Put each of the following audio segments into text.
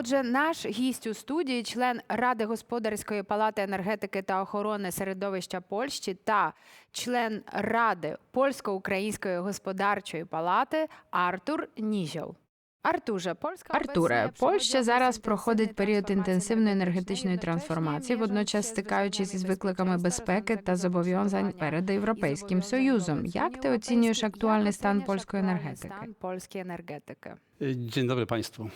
Отже, наш гість у студії, член Ради господарської палати енергетики та охорони середовища Польщі та член Ради польсько-української господарчої палати Артур. Артуже, Польська Артуре, Польща зараз проходить період інтенсивної енергетичної трансформації, водночас стикаючись із викликами безпеки та зобов'язань перед Європейським Союзом. Як ти оцінюєш актуальний стан польської енергетики? Stan polskiej energetyki. Dzień dobry Państwu.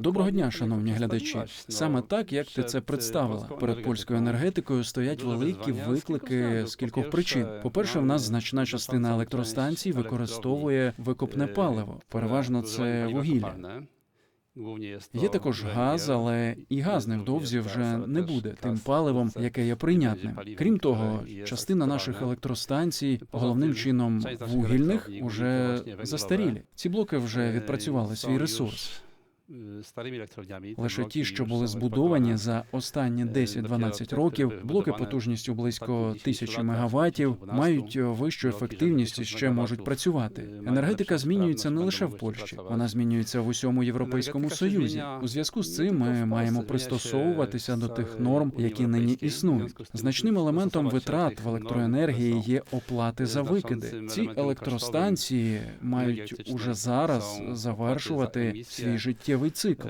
Доброго дня, шановні глядачі. Саме так, як ти це представила. Перед польською енергетикою стоять великі виклики з кількох причин. По-перше, в нас значна частина електростанцій використовує викопне паливо. Переважно це вугілля. Є також газ, але і газ невдовзі вже не буде тим паливом, яке є прийнятним. Крім того, частина наших електростанцій, головним чином вугільних, уже застарілі. Ці блоки вже відпрацювали свій ресурс. Лише ті, що були збудовані за останні 10-12 років, блоки потужністю близько тисячі мегаваттів, мають вищу ефективність і ще можуть працювати. Енергетика змінюється не лише в Польщі, вона змінюється в усьому європейському союзі. У зв'язку з цим ми маємо пристосовуватися до тих норм, які нині існують. Значним елементом витрат в електроенергії є оплати за викиди. Ці електростанції мають уже зараз завершувати свій життєвий цикл.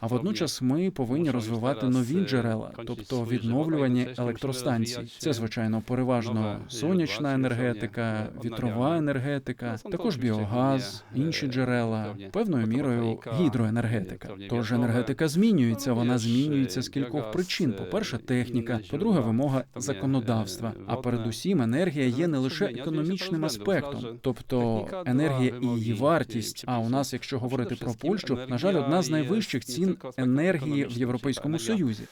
А водночас ми повинні розвивати нові джерела, тобто відновлювані електростанції. Це звичайно переважно сонячна енергетика, вітрова енергетика, також біогаз, інші джерела, певною мірою гідроенергетика. Тож енергетика змінюється, вона змінюється з кількох причин. По-перше, техніка, по-друге, вимога законодавства. А передусім, енергія є не лише економічним аспектом, тобто енергія і її вартість. А у нас, якщо говорити про Польщу, на жаль, одна з найвищих цін енергії в Європейському Союзі.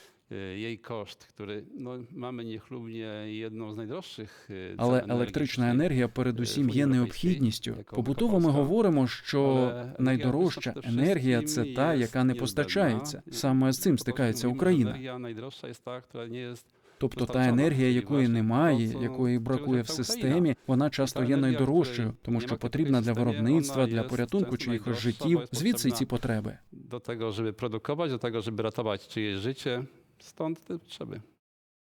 Jej koszt, który no, mamy niechlubnie jedną z najdroższych e, Але електрична енергія передусім є необхідністю. Побутово ми говоримо, що найдорожча енергія це та, яка не постачається. Саме з цим стикається Україна. Найдорожча є та, яка не Тобто та енергія, якої немає, якої бракує в системі, вона часто є найдорожчою, тому що потрібна для виробництва, для порятунку чиїхось життів. Звідси ці потреби. do tego, żeby produkować, do tego, żeby ratować czyjeś życie. Stąd te potrzeby.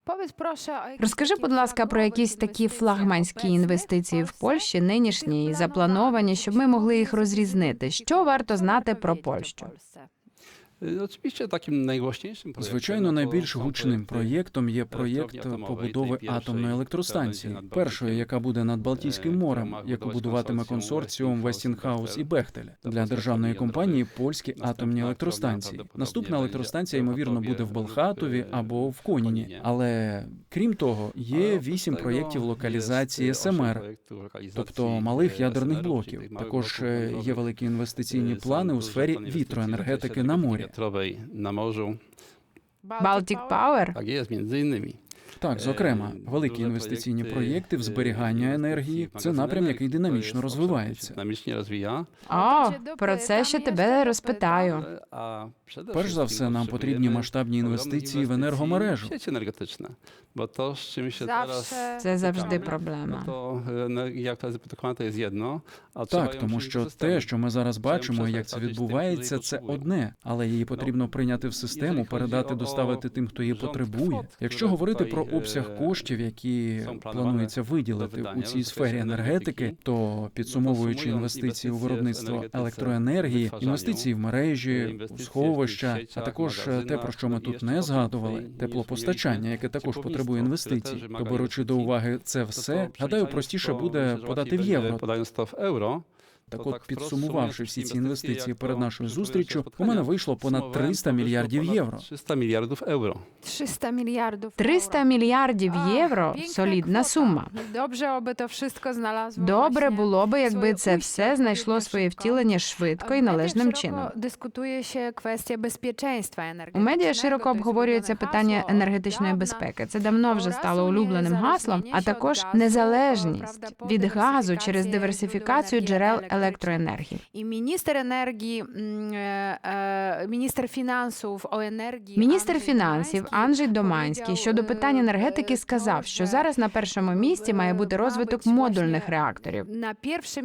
Powiedz proszę Розкажи, будь ласка, про якісь такі флагманські інвестиції в Польщі, нинішні і заплановані, щоб ми могли їх розрізнити. Що варто знати про Польщу? Oczywiście takim najgłośniejszym Звичайно, найбільш гучним проєктом є проєкт побудови атомної електростанції, першої, яка буде над Балтійським е, морем, яку будуватиме консорціум Westinghouse і Це для державної компанії польські атомні електростанції. Наступна електростанція, ймовірно, буде в Болхатові або в Коніні. Але крім того, є вісім проєктів локалізації СМР. Тобто малих ядерних блоків. Також е, є великі інвестиційні плани у сфері вітроенергетики на морі. Wiatrowej na morzu. Baltic Power? Так, є, між іншими. Так, зокрема, великі інвестиційні проєкти, в зберігання енергії це напрям, який динамічно розвивається. О, про це ще тебе розпитаю. Перш за все, нам потрібні масштабні інвестиції в енергомережу. Це завжди проблема. Так, тому що те, що ми зараз бачимо, як це відбувається, це одне, але її потрібно прийняти в систему, передати, доставити тим, хто її потребує. Якщо говорити про е, обсяг коштів, які планується виділити у цій сфері енергетики, то підсумовуючи інвестиції у виробництво електроенергії, інвестиції в мережі, у інвестиції в сховища, а також те, про що ми тут не згадували, теплопостачання, яке також потребує інвестицій. То беручи до уваги це все, гадаю, простіше буде подати в євро. Так от, підсумувавши всі ці інвестиції перед нашою to зустріччю, у мене вийшло понад підсумовуємо, 300 мільярдів євро. 300 мільярдів євро. 300 miliardów 300 мільярдів євро солідна сума. Dobrze, aby to wszystko znalazło Добре було би, якби це все знайшло своє втілення швидко і належним чином. Dyskutuje się kwestia bezpieczeństwa У медіа широко обговорюється питання енергетичної безпеки. Це давно вже стало улюбленим гаслом, а також незалежність від газу через диверсифікацію джерел електроенергії. І міністр енергії, е, е, міністр фінансів енергії. Міністр фінансів Анджей Доманський щодо питань е, енергетики е, сказав, що зараз на першому місці має бути розвиток модульних реакторів.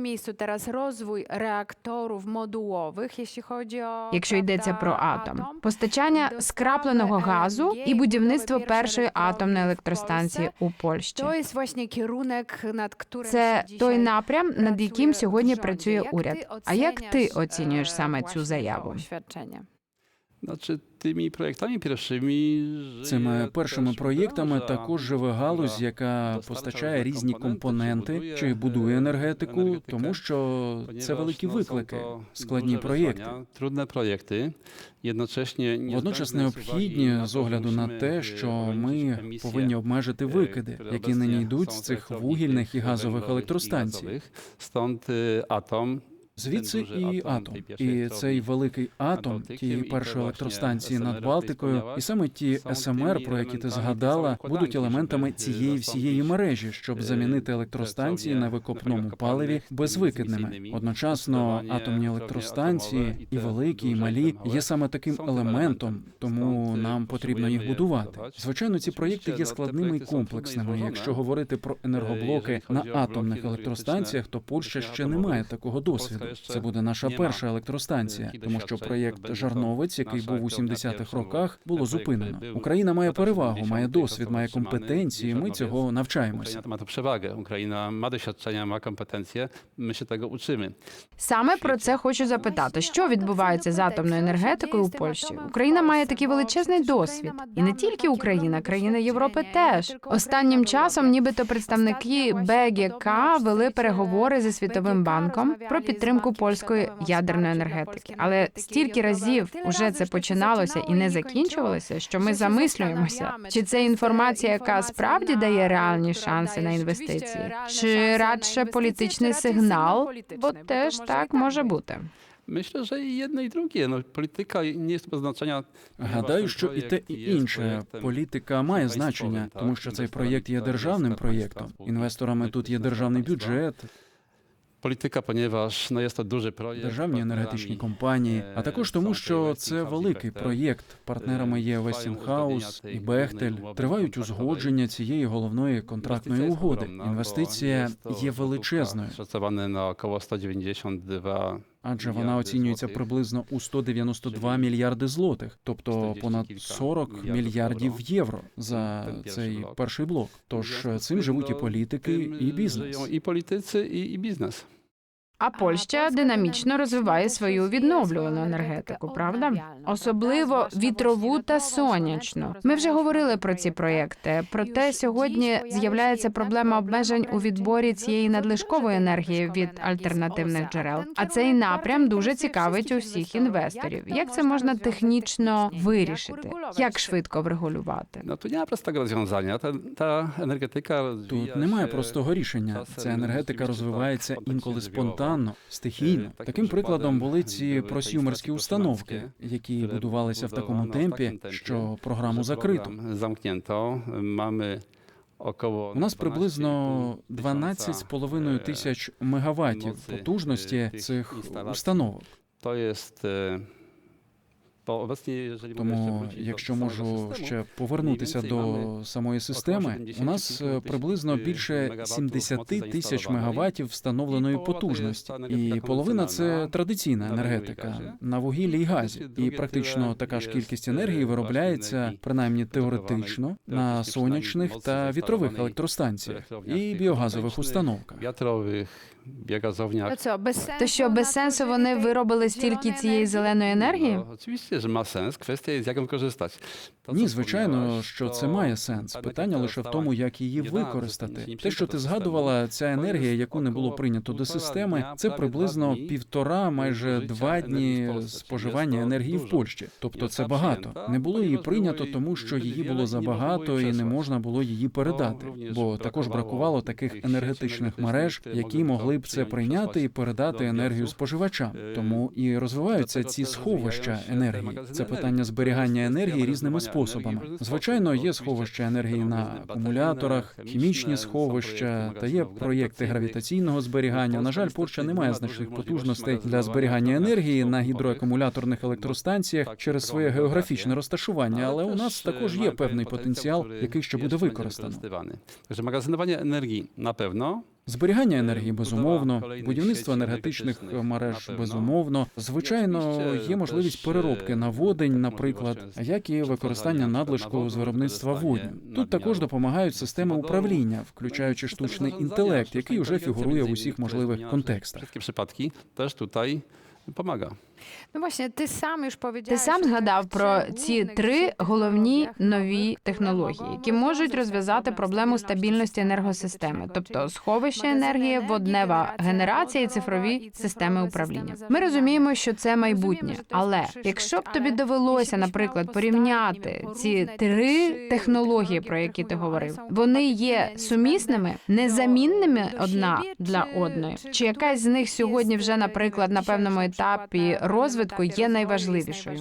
Miejscu teraz rozwój reaktorów modułowych, jeśli chodzi o Якщо йдеться про атом, постачання скрапленого газу і будівництво першої атомної електростанції у Польщі. Це той напрям, над яким сьогодні rządzie. Працює уряд. А як ти оцінюєш е, саме цю заяву? Znaczy tymi projektami pierwszymi Цими першими проєктами також живе галузь, яка постачає різні компоненти чи будує енергетику, тому що це великі виклики, складні проєкти. Трудне проєкти. Водночас необхідні з огляду на те, що ми повинні обмежити викиди, які нині йдуть з цих вугільних і газових електростанцій. Stąd y, atom Звідси і атом, і цей великий атом тієї першої електростанції над Балтикою, і саме ті СМР, про які ти згадала, будуть елементами цієї всієї мережі, щоб замінити електростанції на викопному паливі безвикидними. Одночасно атомні електростанції, і великі, і малі, є саме таким елементом, тому нам потрібно їх будувати. Звичайно, ці проєкти є складними і комплексними. Якщо говорити про енергоблоки на атомних електростанціях, то Польща ще не має такого досвіду. Це буде наша перша електростанція, тому що проєкт Жарновець, який був у 70-х роках, було зупинено. Україна має перевагу, має досвід, має компетенції. Ми цього навчаємося. Ma tu przewagę. Ukraina ma doświadczenia, ma kompetencje. My się. Саме про це хочу запитати, що відбувається з атомною енергетикою у Польщі. Україна має такий величезний досвід, і не тільки Україна, країни Європи теж. Останнім часом, нібито представники БГК вели переговори зі світовим банком про підтримку польської ядерної енергетики. Але стільки разів уже це починалося і не закінчувалося, що ми замислюємося, чи це інформація, яка справді дає реальні шанси на інвестиції, чи радше політичний сигнал, бо теж так може бути. Myślę, że i jedno i drugie. No, polityka nie jest bez znaczenia. Гадаю, що і те, і інше політика має значення, тому що цей проєкт є державним проєктом. Інвесторами тут є державний бюджет, Polityka, ponieważ no, jest to дуже projekt. державні енергетичні компанії, а також тому, що це великий проєкт. Партнерами є Westinghouse і Бехтель. Тривають узгодження цієї головної контрактної угоди. Інвестиція є величезною, на na około 192 адже вона оцінюється приблизно у 192 мільярди злотих, тобто понад 40 мільярдів євро за цей перший блок. Тож цим живуть і політики, і бізнес. І політиці, і biznes. А Польща динамічно розвиває свою відновлювану енергетику, правда? Особливо вітрову та сонячну. Ми вже говорили про ці проєкти. Проте сьогодні з'являється проблема обмежень у відборі цієї надлишкової енергії від альтернативних джерел. А цей напрям дуже цікавить усіх інвесторів. Як це можна технічно вирішити? Як швидко врегулювати? Prostego rozwiązania. Ta, ta energetyka rozwija Тут немає простого рішення. Ця енергетика розвивається інколи kontekście спонтанно, стихійно. Таким Таким прикладом були ці просюмерські установки, які будувалися в такому темпі, що програму закрито. У нас приблизно tysiąca, 12,5 e, тисяч мегаваттів потужності цих установок. То jest. Тому, якщо можу ще повернутися до самої системи, у нас е, приблизно більше 70 тисяч мегаваттів встановленої потужності, і половина це традиційна енергетика. на вугіллі і газі. І практично така ж кількість енергії виробляється, принаймні теоретично, на сонячних та вітрових електростанціях. І біогазових установках. То що, без сенсу що без сенсу вони виробили стільки цієї зеленої енергії? Co Ні, звичайно, що це має сенс. Питання лише в тому, як її використати. Те, що ти згадувала, ця енергія, яку не було прийнято до системи, це приблизно півтора, майже два дні споживання енергії в Польщі. Тобто це багато. Не було її прийнято, тому що її було забагато і не можна було її передати. Бо також бракувало таких енергетичних мереж, які могли б це прийняти і передати енергію споживачам. Тому і розвиваються ці сховища енергії. Це питання зберігання енергії різними способами. Звичайно, є сховища енергії на акумуляторах, хімічні сховища та є проєкти гравітаційного зберігання. На жаль, Польща не має значних потужностей для зберігання енергії на гідроакумуляторних електростанціях через своє географічне розташування, але у нас також є певний потенціал, який ще буде використано. Także magazynowanie energii na pewno. Зберігання енергії безумовно, будівництво енергетичних мереж безумовно. Звичайно, є можливість переробки на водень, наприклад, як і використання надлишку з виробництва водню. Тут також допомагають системи управління, включаючи штучний інтелект, який вже фігурує в усіх можливих контекстах. Też tutaj pomaga. Ну, власне, ти сам już Ти сам згадав про ці три головні нові технології, які можуть розв'язати проблему стабільності енергосистеми, тобто сховище енергії, воднева генерація і цифрові системи управління. Ми розуміємо, що це майбутнє, але якщо б тобі довелося, наприклад, порівняти ці три технології, про які ти говорив, вони є сумісними, незамінними одна для одної, чи якась з них сьогодні вже, наприклад, на певному етапі розвитку є найважливішою.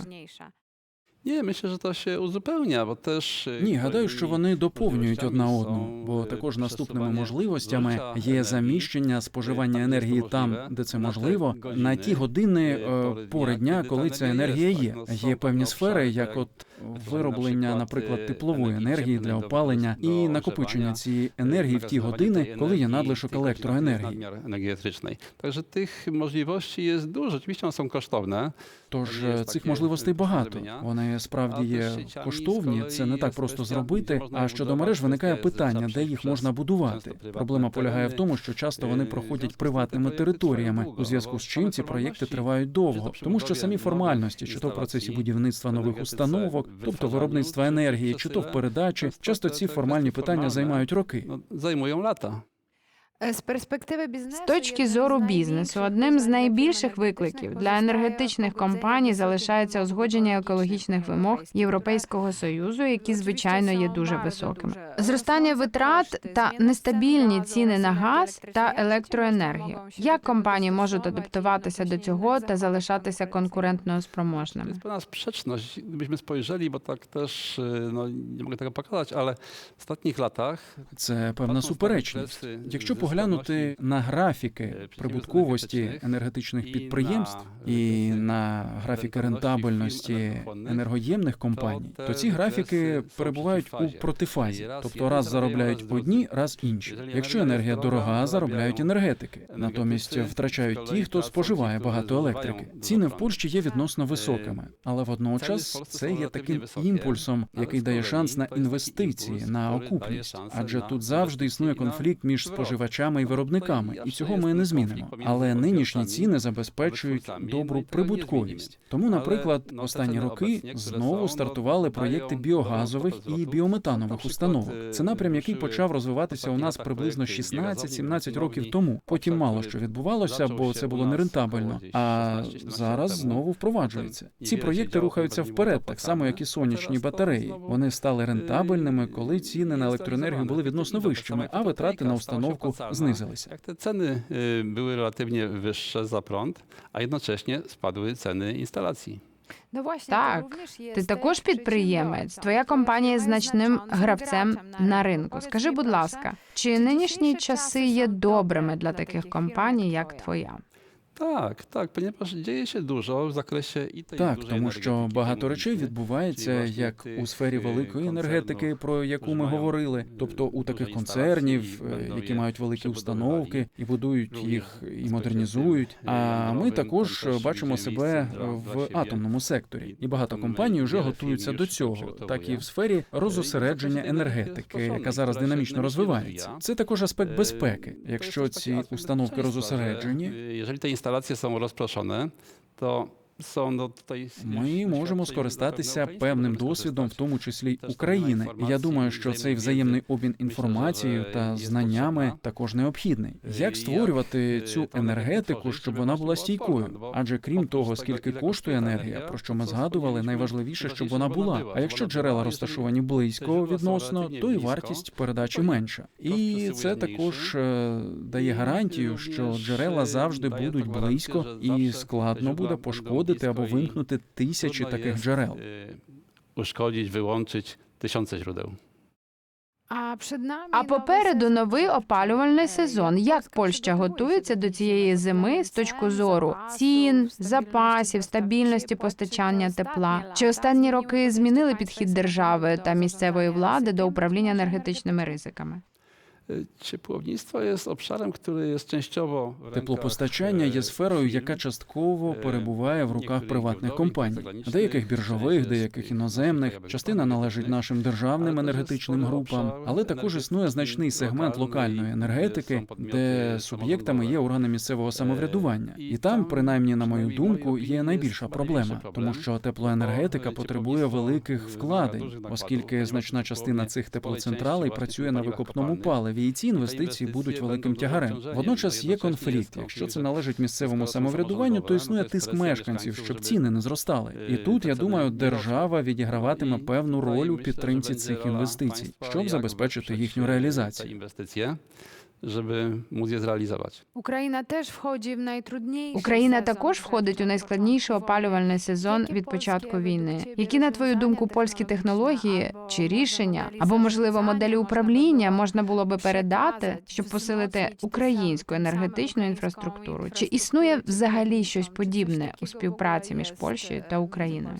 Ні, myślę, że to się uzupełnia, bo też Ні, гадаю, що вони доповнюють одна одну, бо також наступними можливостями є заміщення споживання енергії там, де це можливо, на ті години е, пори дня, коли ця енергія є. Є певні сфери, як от вироблення, наприклад, теплової енергії для опалення і накопичення цієї енергії в ті години, коли є надлишок електроенергії. Tych możliwości jest dużo. Oczywiście one są kosztowne. Тож е, цих можливостей багато. Вони справді є коштовні. Це не так просто зробити. А щодо мереж виникає питання, де їх можна будувати. Проблема полягає в тому, що часто вони проходять приватними територіями, у зв'язку з чим ці проєкти тривають довго, тому що самі формальності, чи то в процесі будівництва нових установок, тобто виробництва енергії, чи то в передачі, часто ці формальні питання займають роки. Займуємо zajmują lata. Е, З перспективи бізнесу З точки зору бізнесу, одним з найбільших викликів для енергетичних компаній залишається узгодження екологічних вимог Європейського союзу, які звичайно є дуже високими. Зростання витрат та нестабільні ціни на газ та електроенергію. Як компанії можуть адаптуватися до цього та залишатися конкурентно спроможними? jest pewna sprzeczność. Gdybyśmy spojrzeli, bo tak też, e, no, nie mogę tego pokazać, ale w ostatnich Це певна суперечність. Якщо поглянути на графіки прибутковості енергетичних підприємств і на графіки рентабельності енергоємних компаній, то ці графіки перебувають у протифазі, тобто раз заробляють одні, раз інші. Якщо енергія дорога, заробляють енергетики. Натомість втрачають ті, хто споживає багато електрики. Ціни в Польщі є відносно високими, але водночас це є таким імпульсом, який дає шанс на інвестиції, на окупність. Адже тут завжди існує конфлікт між споживачами і виробниками, і цього ми не змінимо. Але нинішні ціни забезпечують добру прибутковість. Тому, наприклад, останні роки знову стартували проєкти біогазових і біометанових установок. Це напрям, який почав розвиватися у нас приблизно 16-17 років тому. Потім мало що відбувалося, бо це було нерентабельно. А зараз знову впроваджується. Ці проєкти рухаються вперед, так само як і сонячні батареї. Вони стали рентабельними, коли ціни на електроенергію були відносно вищими, а витрати на установку знизилися. Jak te ceny y, były relatywnie wyższe za prąd, a jednocześnie spadły ceny instalacji. Ну, Так, Ти також підприємець. Твоя компанія є значним гравцем на ринку. Скажи, будь ласка, чи нинішні часи є добрими для таких компаній, як твоя? Tak, ponieważ dzieje się dużo w zakresie i tej Так, тому що багато речей відбувається як у сфері великої енергетики, про яку ми говорили, тобто у таких концернів, е, які мають великі установки і будують їх і модернізують. А ми також бачимо себе в атомному секторі, і багато компаній вже готуються до цього, так і в сфері розосередження енергетики, яка зараз динамічно розвивається. Це також аспект Е, безпеки. Якщо ці установки розосереджені, instalacje są rozproszone, to Ми можемо скористатися певним досвідом, в тому числі й України. Я думаю, що цей взаємний обмін інформацією та знаннями також необхідний. Як створювати цю енергетику, щоб вона була стійкою? Адже крім того, скільки коштує енергія, про що ми згадували, найважливіше, щоб вона була. А якщо джерела розташовані близько відносно, то й вартість передачі менша. І це також е, дає гарантію, що джерела завжди будуть близько, і складно буде пошкодити пошкодити або вимкнути тисячі таких джерел. y, Uszkodzić, wyłączyć tysiące źródeł. А попереду новий опалювальний сезон. Як Польща готується до цієї зими з точки зору цін, запасів, стабільності постачання тепла? Чи останні роки змінили підхід держави та місцевої влади до управління енергетичними ризиками? Теплопостачання є e, сферою, яка частково Е, перебуває в руках приватних компаній, деяких біржових, деяких іноземних. Частина належить нашим державним енергетичним групам, але також існує значний сегмент локальної енергетики, де суб'єктами є органи місцевого самоврядування. і там, там, принаймні, на мою думку, є найбільша проблема, тому що теплоенергетика потребує великих вкладень, оскільки значна частина цих теплоцентралей працює на викопному паливі, і ці інвестиції будуть великим тягарем. Водночас є конфлікт. Якщо це належить місцевому самоврядуванню, то існує тиск мешканців, щоб ціни не зростали. І е, тут я думаю, держава відіграватиме певну роль у підтримці цих інвестицій, щоб забезпечити їхню реалізацію. Żeby móc je zrealizować. Україна теж входить в найтрудніший Україна також входить у найскладніший опалювальний сезон від початку війни. Які на твою думку польські технології чи рішення або можливо моделі управління можна було би передати, щоб посилити українську енергетичну інфраструктуру? Чи існує взагалі щось подібне у співпраці між Польщею та Україною?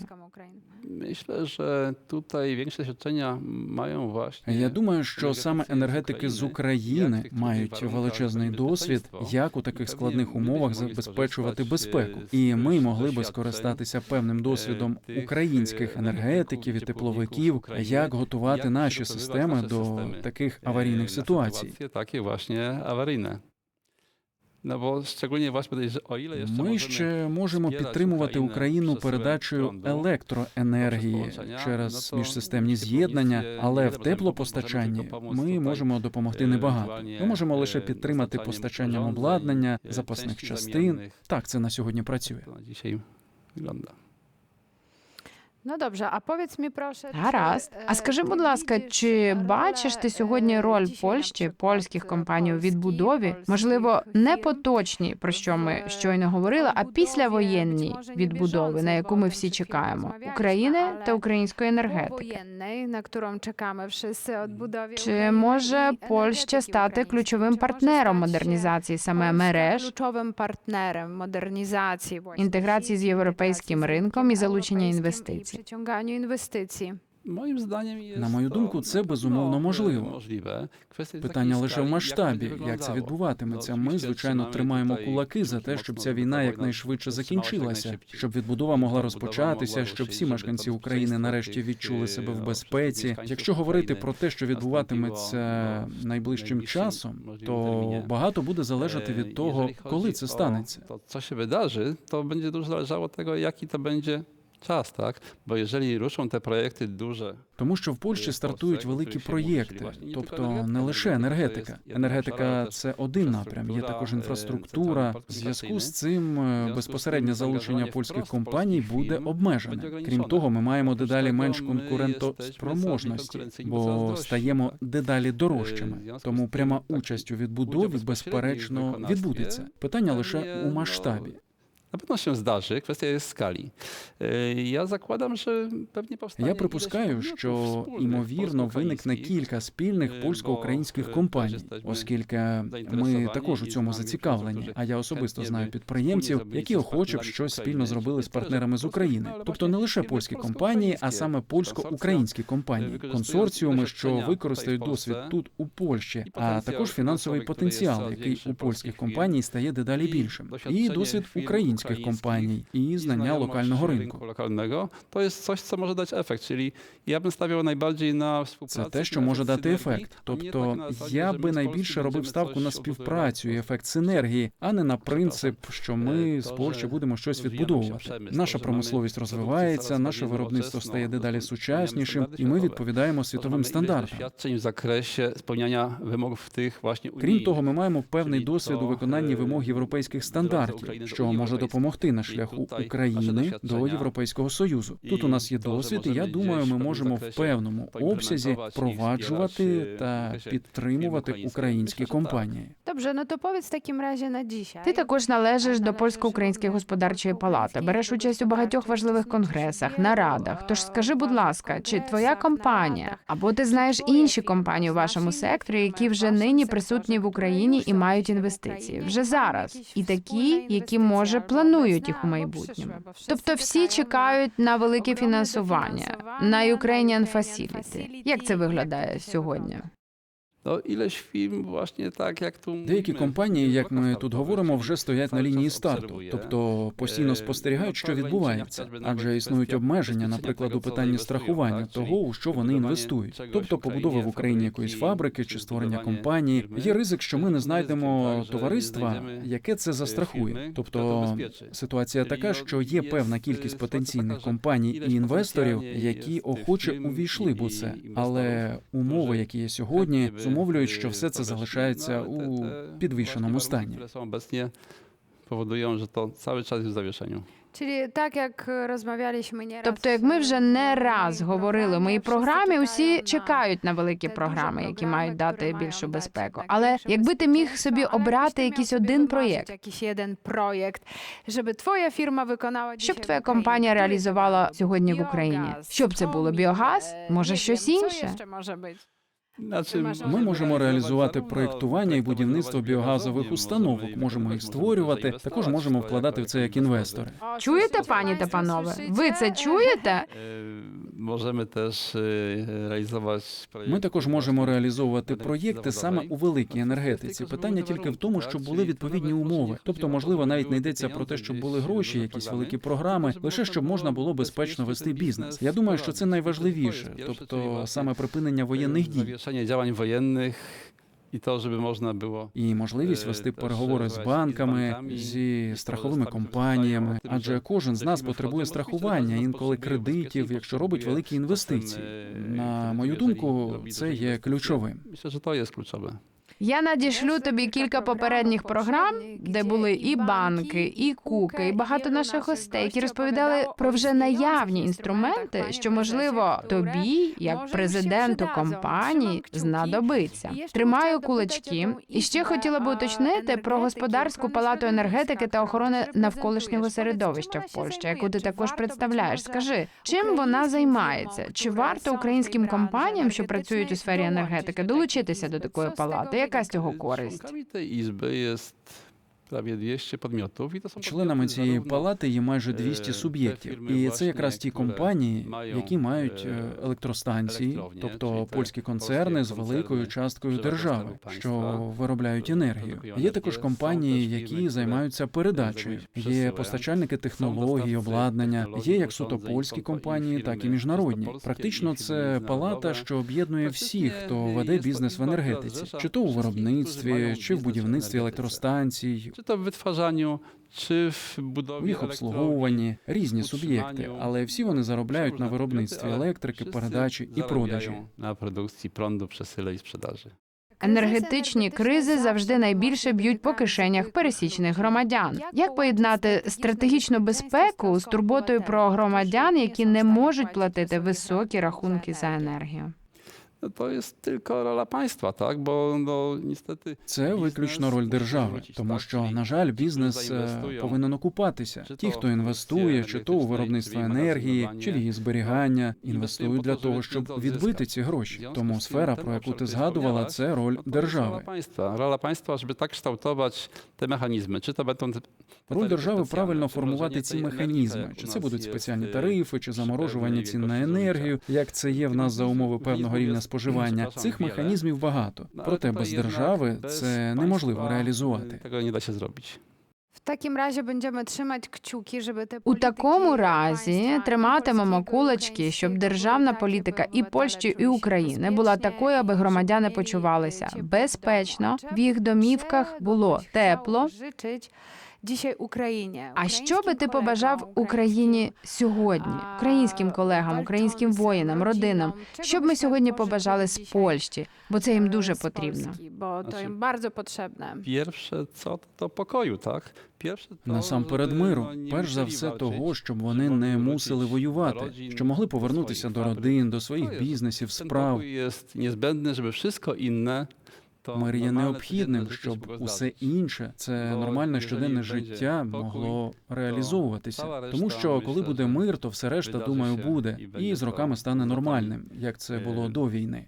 Myślę, że tutaj większe doświadczenia mają właśnie. Я думаю, що саме енергетики з України мають величезний досвід, як у таких складних умовах забезпечувати безпеку. е, І ми могли би скористатися певним досвідом е, українських е, енергетиків і тепловиків, як готувати наші системи до таких e, аварійних ситуацій. sytuacje takie Ми ще можемо підтримувати Україну передачею електроенергії через міжсистемні з'єднання, але в теплопостачанні ми можемо допомогти е, небагато. Ми можемо лише е, підтримати dostarczaniem постачанням обладнання, е, запасних частин. Так це на сьогодні працює. To na dzisiaj wygląda. Ну добре, а поwiedz mi proszę, Гаразд. чи, е, А скажи, будь ласка, чи бачиш ти е, сьогодні роль Польщі, польських компаній у відбудові? Можливо, не фірм поточній, про що ми щойно говорили, а відбудові, післявоєнній відбудови, на яку ми всі чекаємо України та української енергетики. Na którą czekamy wszyscy odbudowie Чи може Польща стати ключовим партнером модернізації саме мереж, ключовим партнером модернізації інтеграції з європейським ринком і залучення інвестицій? Moim zdaniem На мою думку, це безумовно можливо. е, Питання лише в масштабі, як це відбуватиметься. Ми, звичайно, тримаємо кулаки за те, щоб ця війна якнайшвидше закінчилася, щоб відбудова могла розпочатися, щоб всі мешканці України нарешті відчули себе в е, безпеці. Якщо говорити про те, що відбуватиметься найближчим часом, то багато буде залежати E, від того, коли це станеться. To, co się wydarzy, to będzie dużo zależało od tego, jaki czas, tak? Bo jeżeli ruszą te projekty duże, Тому що в Польщі стартують великі проєкти, тобто не лише енергетика. Енергетика це один напрям. Є також інфраструктура. В зв'язку з цим е, безпосереднє залучення польських компаній буде обмежене. Крім того, ми маємо дедалі менш конкурентоспроможності, бо стаємо дедалі дорожчими. Тому пряма участь у відбудові безперечно відбудеться. Питання лише у масштабі. Na pewno się zdarzy, kwestia jest skali. E, Ja zakładam, że pewnie powstanie Я припускаю, що ймовірно виникне polsko-ukraińskich, кілька спільних польсько-українських компаній, оскільки ми також у цьому зацікавлені. А я особисто знаю підприємців, які охоче б щось спільно зробили з партнерами з України, тобто не лише польські компанії, а саме польсько-українські компанії, консорціуми, що використають досвід тут у Польщі, а також фінансовий потенціал, який у польських компаній стає дедалі більшим, і досвід українських і знання znajomość локального ринку. rynku lokalnego, to jest coś, co może dać efekt. Czyli ja bym stawiał najbardziej na Це те, що може дати ефект. Тобто я би найбільше робив ставку на співпрацю і ефект синергії, а не на принцип, що ми з Е, Польщі будемо щось відбудовувати. Наша промисловість розвивається, наше виробництво стає дедалі сучаснішим, і ми відповідаємо світовим стандартам. Крім того, ми маємо певний досвід у виконанні е, вимог європейських стандартів, що може допомогти на шляху України до Європейського союзу. Тут у нас є досвід, і я думаю, ми можемо в певному обсязі впроваджувати та підтримувати українські компанії. No to powiedz w takim razie na dzisiaj. Ти також належиш до польсько-української господарчої палати, береш участь у багатьох важливих конгресах, нарадах. Тож скажи, будь ласка, чи твоя компанія або ти знаєш інші компанії у вашому секторі, які вже нині присутні в Україні і мають інвестиції вже зараз, і такі, які може планують їх у майбутньому. Тобто всі чекають на велике фінансування, на Ukrainian Facility. Як це виглядає сьогодні? Деякі компанії, як ми тут говоримо, вже стоять на лінії старту, тобто постійно Е, спостерігають, що відбувається, адже існують обмеження, наприклад, у питанні страхування того, у що вони інвестують, тобто побудова в Україні, якоїсь фабрики, чи створення компанії. Є ризик, що ми не знайдемо товариства, яке це застрахує. Тобто ситуація така, що є певна е, кількість потенційних компаній і інвесторів, які охоче увійшли б у це. Але умови, які є сьогодні, зумовлюють, що все це залишається у підвішеному стані. cały czas jest w zawieszeniu. Czyli так як розмовлялися не. Тобто, як ми вже не раз говорили в моїй програмі, усі чекають на великі програми, які мають дати більшу безпеку. Але якби ти міг собі обрати якийсь один проєкт, якийсь один проєкт, щоб твоя фірма виконала що б твоя компанія реалізувала сьогодні в Україні? Що б це було? Біогаз? Може, щось інше? Ще може бути? Ми можемо реалізувати проєктування і будівництво біогазових установок, можемо їх створювати. Також можемо вкладати в це як інвестори. Чуєте, пані та панове? Ви це чуєте? E, też e, realizować Ми також можемо реалізовувати проєкти саме у великій енергетиці. Питання тільки в тому, щоб були відповідні умови. Тобто, можливо, навіть не йдеться про те, щоб були гроші, якісь великі програми, лише щоб можна було безпечно вести бізнес. Я думаю, що це найважливіше, тобто саме припинення воєнних дій. Zawieszenie działań wojennych i to, żeby można było І можливість вести переговори з банками, зі страховими компаніями, адже кожен з нас потребує страхування, інколи кредитів, якщо робить великі інвестиції. На мою думку, це є ключовим. Myślę, że to ключове. kluczowe. Я надішлю тобі кілька попередніх програм, де були і банки, і куки, і багато наших гостей, які розповідали про вже наявні інструменти, що можливо тобі, як президенту компанії, знадобиться. Тримаю кулачки. І ще хотіла би уточнити про господарську палату енергетики та охорони навколишнього середовища в Польщі, яку ти також представляєш. Скажи, чим вона займається? Чи варто українським компаніям, що працюють у сфері енергетики, долучитися до такої палати? Яка з цього користь? Prawie 200 podmiotów i to są Членами цієї палати є майже е, 200 суб'єктів, і це якраз ті компанії, які мають е, е, електростанції, тобто польські концерни з великою часткою держави, що виробляють енергію. Є також компанії, які займаються передачею. Є постачальники технологій, обладнання. Є як суто польські і компанії, так і міжнародні. Практично це палата, що об'єднує всіх, хто веде бізнес в енергетиці, чи то у виробництві, чи в будівництві електростанцій, to w wytwarzaniu, w у budowie їх обслуговуванні різні суб'єкти, але всі вони заробляють на виробництві електрики, передачі і продажі. Na produkcji prądu, przesyle i sprzedaży. Енергетичні кризи завжди найбільше б'ють по кишенях пересічних громадян. Як поєднати стратегічну безпеку з турботою про громадян, які не можуть платити високі рахунки за енергію? To jest tylko rola państwa, tak? Bo no, niestety Це виключно роль держави, тому що, на жаль, бізнес е, повинен окупатися. Ті, хто інвестує, чи то у виробництво енергії, чи її зберігання, інвестують для того, щоб відбити ці гроші. Тому сфера, про яку ти згадувала, це роль держави. Rola państwa, żeby tak kształtować te mechanizmy. Będą te- te Роль держави правильно формувати ці механізми. Чи це будуть спеціальні тарифи, чи заморожування цін на енергію, як це є в нас за умови певного рівня споживання. Цих механізмів багато. Проте без держави це неможливо реалізувати. В таким разі будемо тримати кчуки, щоб те У такому разі триматимемо кулачки, щоб державна політика і Польщі, і України була такою, аби громадяни почувалися безпечно, в їх домівках було тепло. А що би ти побажав Україні сьогодні, українським колегам, українським воїнам, родинам? Що б ми сьогодні побажали з Польщі? Бо це їм дуже потрібно. Бо то їм дуже co, to pokoju, tak? Pierwsze to, Насамперед миру, перш за все того, щоб вони не мусили воювати, що могли повернутися до родин, до своїх бізнесів, справ. niezbędny, żeby wszystko inne to Мир є необхідним, щоб усе інше, це нормальне щоденне життя могло реалізовуватися. Тому що коли буде мир, то все решта, думаю, буде, і з роками стане нормальним, як це було е, до війни.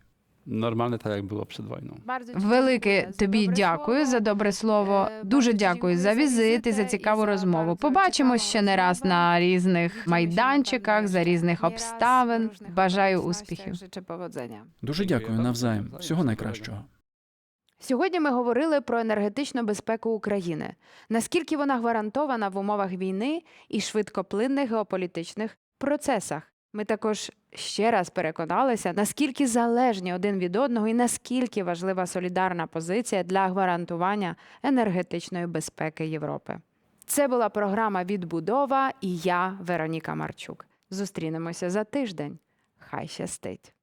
Normalne tak, jak było przed wojną. Велике тобі дякую за добре слово. Дуже дякую за візит і за цікаву розмову. Побачимось ще не раз на різних майданчиках, за різних обставин. Бажаю успіхів. Дуже дякую навзаєм. Всього найкращого. Сьогодні ми говорили про енергетичну безпеку України. Наскільки вона гарантована в умовах війни і швидкоплинних геополітичних процесах. Ми також ще раз переконалися, наскільки залежні один від одного і наскільки важлива солідарна позиція для гарантування енергетичної безпеки Європи. Це була програма Відбудова і я, Вероніка Марчук. Зустрінемося за тиждень. Хай щастить!